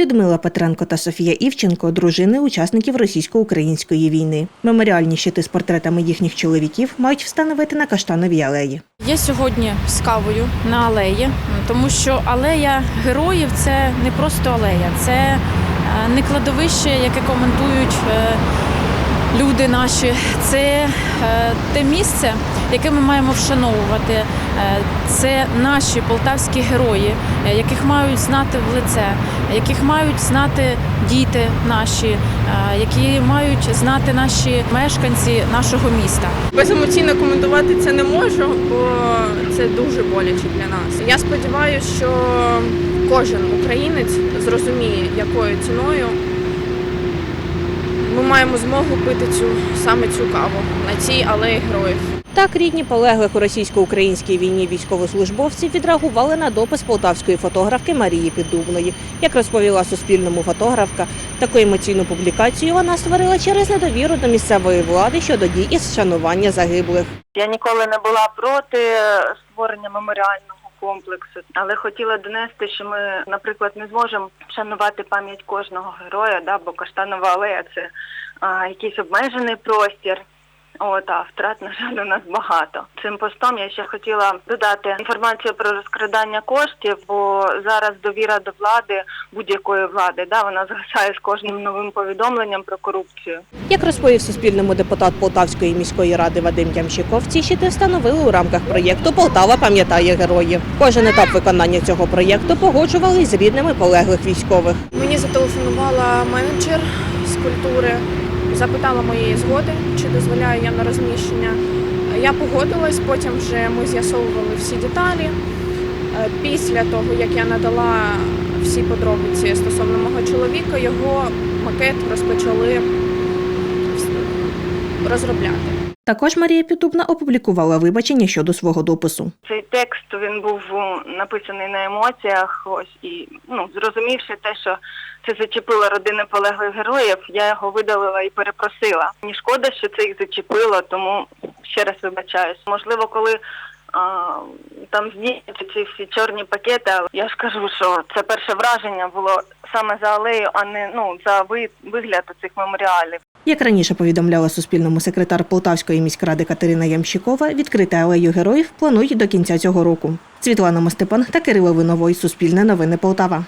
Людмила Петренко та Софія Івченко дружини учасників російсько-української війни. Меморіальні щити з портретами їхніх чоловіків мають встановити на Каштановій алеї. Я сьогодні з кавою на алеї, тому що алея героїв це не просто алея, це е, не кладовище, яке коментують е, люди наші. Це е, те місце, яке ми маємо вшановувати. Е, Це наші полтавські герої, е, яких мають знати в лице, яких мають знати діти наші, е, які мають знати наші мешканці нашого міста. Беземоційно коментувати це не можу, бо це дуже боляче для нас. Я сподіваюся, що кожен українець зрозуміє, якою ціною ми маємо змогу пити цю саме цю каву на цій алеї героїв. Так рідні полеглих у російсько-українській війні військовослужбовців відреагували на допис полтавської фотографки Марії Піддубної. Як розповіла Суспільному фотографка, таку емоційну публікацію вона створила через недовіру до місцевої влади щодо дій із вшанування загиблих. Я ніколи не була проти створення меморіального комплексу, але хотіла донести, що ми, наприклад, не зможемо вшанувати пам'ять кожного героя, да, бо Каштанова алея це а, якийсь обмежений простір. От, а втрат, на жаль, у нас багато. Цим постом я ще хотіла додати інформацію про розкрадання коштів, бо зараз довіра до влади, будь-якої влади, да, вона згасає з кожним новим повідомленням про корупцію. Як розповів Суспільному депутат Полтавської міської ради Вадим Ямщиков, ці щити встановили у рамках проєкту Полтава пам'ятає героїв. Кожен етап виконання цього проєкту погоджували з рідними полеглих військових. Мені зателефонувала менеджер з культури, запитала моєї згоди, чи дозволяю я на розміщення. Я погодилась, потім вже ми з'ясовували всі деталі. Е, Після того, як я надала всі подробиці стосовно мого чоловіка, його макет розпочали розробляти. Також Марія Піддубна опублікувала вибачення щодо свого допису. Цей текст він був написаний на емоціях. Ось і ну зрозумівши те, що це зачепило родини полеглих героїв, я його видалила і перепросила. Мені шкода, що це їх зачепило, тому ще раз вибачаюсь. Можливо, коли а, там зняться ці всі чорні пакети, але я ж кажу, що це перше враження було саме за алею, а не ну за ви- вигляд цих меморіалів. Як раніше повідомляла Суспільному секретар Полтавської міськради Катерина Ямщикова, відкрити алею героїв планують до кінця цього року. Світлана Мостепан та Кирило Виновой. Суспільне новини Полтава.